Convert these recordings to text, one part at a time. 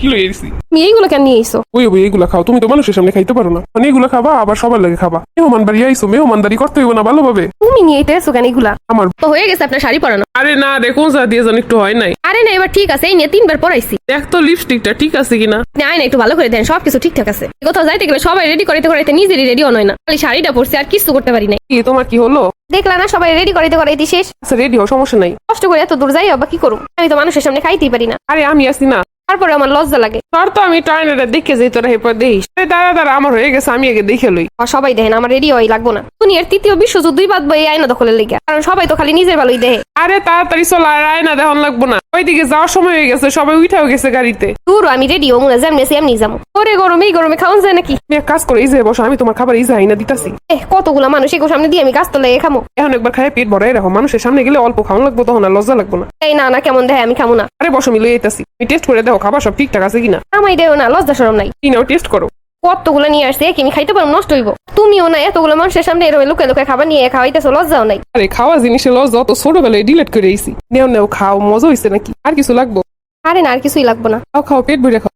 কি লই তুমি এইগুলো কেন নিয়ে ওই ওই এইগুলা খাও। তুমি তো মানুষের সামনে খাইতে পারো না। মানে এগুলা খাবা আবার সবার লাগে খাবা। মেহমান বাড়ি মেহমানদারি করতে হইব না ভালোভাবে। তুমি নিয়ে কেন এগুলা আমার তো হয়ে গেছে আপনার শাড়ি পরানো। আরে না দেখুন যা দিয়ে জান একটু হয় নাই? আরে না এবার ঠিক আছে এই নিয়ে তিনবার পরাইছি। দেখ তো লিপস্টিকটা ঠিক আছে কিনা। আয় না একটু ভালো করে দেন সবকিছু ঠিকঠাক আছে। কোথাও যাইতে গেলে সবাই রেডি করাইতে করাইতে নিজেরই রেডি নয় না। খালি শাড়িটা পরছি আর কিছু করতে পারি নাই। কি তোমার কি হলো? দেখলা না সবাই রেডি করাইতে করাইতে শেষ। আচ্ছা রেডি হও সমস্যা নাই। কষ্ট করে এত দূর যাই বা কি করুম? আমি তো মানুষের সামনে খাইতেই পারি না। আরে আমি আসি না। তারপরে আমার লজ্জা লাগে। তোর তো আমি টয়লেটে দেখে যাই তোরা হেপর দেখিস। সে দাঁড়া দাঁড়া আমার হয়ে গেছে আমি আগে দেখে লই। আর সবাই দেখেন আমার রেডি হই লাগবো না। দুনিয়ার তৃতীয় বিশ্বযুদ্ধ দুই বাদ বই আয়না দখলের লেগে। কারণ সবাই তো খালি নিজের ভালোই দেখে। আরে তাড়াতাড়ি চল আর আয়না দেখন লাগবো না। ওইদিকে যাওয়ার সময় হয়ে গেছে সবাই উঠাও গেছে গাড়িতে। দূর আমি রেডি হব না যেমনি এমনি যাব ওরে গরমে এই গরমে খাওয়ান যায় নাকি? তুমি এক কাজ করে এই যে বসো আমি তোমার খাবার এই যে আইনা দিতাছি। এহ কতগুলা মানুষ এগো সামনে দিয়ে আমি গাছ তলায় খামো। এখন একবার খাই পেট ভরাই রাখো মানুষের সামনে গেলে অল্প খাওয়ান লাগবো তখন আর লজ্জা লাগবো না। এই না না কেমন দেয় আমি খামো না। আরে বসো মিলে যেতেছি তুমি টেস্ট করে দেখো খাবার সব ঠিকঠাক আছে কিনা? আমাই দেও না লজ্জা সরম নাই। কি নাও টেস্ট করো। কতগুলো নিয়ে আসছে কি আমি খাইতে পারব নষ্ট হইব। তুমিও না এতগুলো মানুষের সামনে এরকম লুকে লুকে খাবার নিয়ে খাওয়াইতেছো লজ্জাও নাই। আরে খাওয়া জিনিসের লজ্জা তো ছোটবেলায় ডিলেট করে এসি নেও নেও খাও মজা হয়েছে নাকি? আর কিছু লাগবো? আরে না আর কিছুই লাগবো না। খাও খাও পেট ভরে খাও।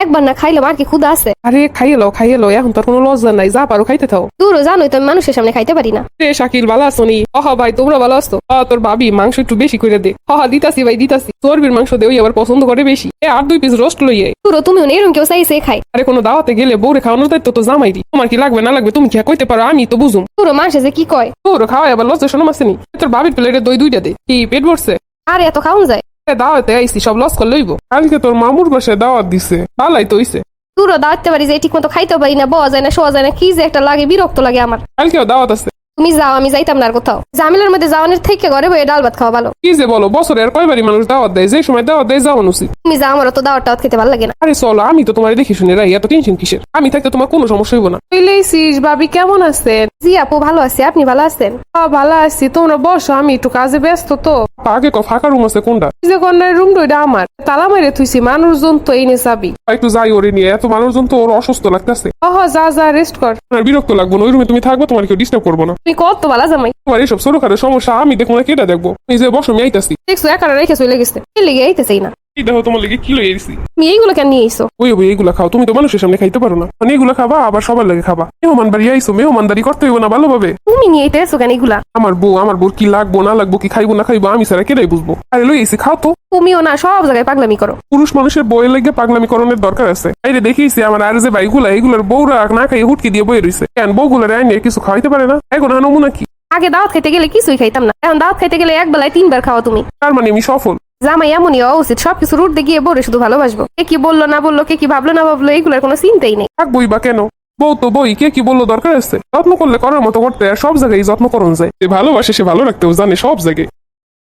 একবার না খাইলাম আর কি ক্ষুদা আছে? আরে খাইয়ে লো খাইয়ে এখন তোর কোনো লজ্জা নাই যা পারো খাইতে থাও। দূরও জানোই তো মানুষের সামনে খাইতে পারি না। রে শাকিল ভালো আছো নি? অহা ভাই তোমরা ভালো আছো? আ তোর ভাবি মাংস একটু বেশি করে দে। হহা দিতাছি ভাই দিতাছি। চর্বির মাংস দে ওই আবার পছন্দ করে বেশি। এ আর দুই পিস রোস্ট লইয়ে দূরও তুমি এরকম কেউ চাইছে খাই আরে কোনো দাওয়াতে গেলে বউরে খাওয়ানোর দায়িত্ব তো জামাই দি। তোমার কি লাগবে না লাগবে তুমি কি কইতে পারো আমি তো বুঝুম। দূরও মানুষে যে কি কয়। তোর খাওয়া আবার লজ্জা শোনো মাসেনি তোর ভাবির প্লেটে দই দুইটা দে। কি পেট ভরছে? আরে এত খাওন যায়। দাওয়াতে আইসি সব লস করে লইব। কালকে তোর মামুর বাসায় দাওয়াত দিছে। ভালাই তো হইছে। দূরও দাওয়াতে পারি যে ঠিক মতো খাইতে পারি না বওয়া যায় না শোয়া যায় না কি যে একটা লাগে বিরক্ত লাগে আমার। কালকেও দাওয়াত আছে। তুমি যাও আমি যাইতাম না আর কোথাও। জামিলার মধ্যে যাওয়ানোর থেকে ঘরে বয়ে ডাল ভাত খাওয়া ভালো। কি যে বলো বছরে আর কয়বারই মানুষ দাওয়াত দেয়? যে সময় দাওয়াত দেয় যাওয়ান উচিত। তুমি যাও আমার তো দাওয়ার টাওয়াত খেতে ভালো লাগে না। আরে চলো আমি তো তোমার দেখে শুনে রাই এত টেনশন কিসের? আমি থাকতে তোমার কোনো সমস্যা হইব না। লইছিস ভাবি কেমন আছেন? জি আপু ভালো আছি। আপনি ভালো আছেন? ভালো আছি। তোমরা বসো আমি একটু কাজে ব্যস্ত তো। আগে ক ফাঁকা রুম আছে কোনটা? এই যে কন্যার রুম ওইটা আমার। তালা মেরে থুইছি মানুষজন তো এই নে চাবি একটু যাই ওরে নিয়ে এত মানুষজন তো ওর অসুস্থ লাগতেছে। ওহ যা যা রেস্ট কর। আর বিরক্ত লাগবো না ওই রুমে তুমি থাকব তোমার কেউ ডিস্টার্ব করব না। তুমি কত ভালো জামাই। তোমার এইসব ছোটখাটো সমস্যা আমি দেখব না কেটা দেখব? এই যে বসো আমি আইতাছি। দেখছ একা রেখে চলে গেছে। লেগে আইতেছেই না। এই দেখো তোমার লেগে কি লই এসি তুমি এইগুলো কেন নিয়ে এসো ওই ওই এইগুলা খাও। তুমি তো মানুষের সামনে খাইতে পারো না। মানে এগুলা খাবা আবার সবার লাগে খাবা। মেহমান বাড়ি আইসো মেহমানদারি করতে হইব না ভালোভাবে। তুমি নিয়ে এতে এসো কেন এগুলা আমার বউ আমার বউ কি লাগবো না লাগবো কি খাইবো না খাইবো আমি সারা কেটাই বুঝব? আরে লই এসি খাও তো। তুমিও না সব জায়গায় পাগলামি করো। পুরুষ মানুষের বইয়ের লেগে পাগলামি করণের দরকার আছে। আরে দেখিছি আমার আর যে বাইগুলা এগুলার বউরা না খাইয়ে হুটকি দিয়ে বয়ে রইছে। কেন বউগুলার আইনে কিছু খাইতে পারে না? এখন নমুনা কি? আগে দাওয়াত খাইতে গেলে কিছুই খাইতাম না। এখন দাওয়াত খাইতে গেলে এক বেলায় তিনবার খাওয়া তুমি। তার মানে আমি সফল। জামাই এমনই হওয়া উচিত সবকিছু রুট গিয়ে বলে শুধু ভালোবাসবো। কে কি বলল না বলল কে কি ভাবলো না ভাবলো এগুলোর কোনো চিন্তাই নেই। থাকবই বা কেন? বউ তো বই কে কি বলল দরকার আছে? যত্ন করলে করার মতো করতে আর সব জায়গায় যত্ন করুন যায়। যে ভালোবাসে সে ভালো রাখতেও জানে সব জায়গায়।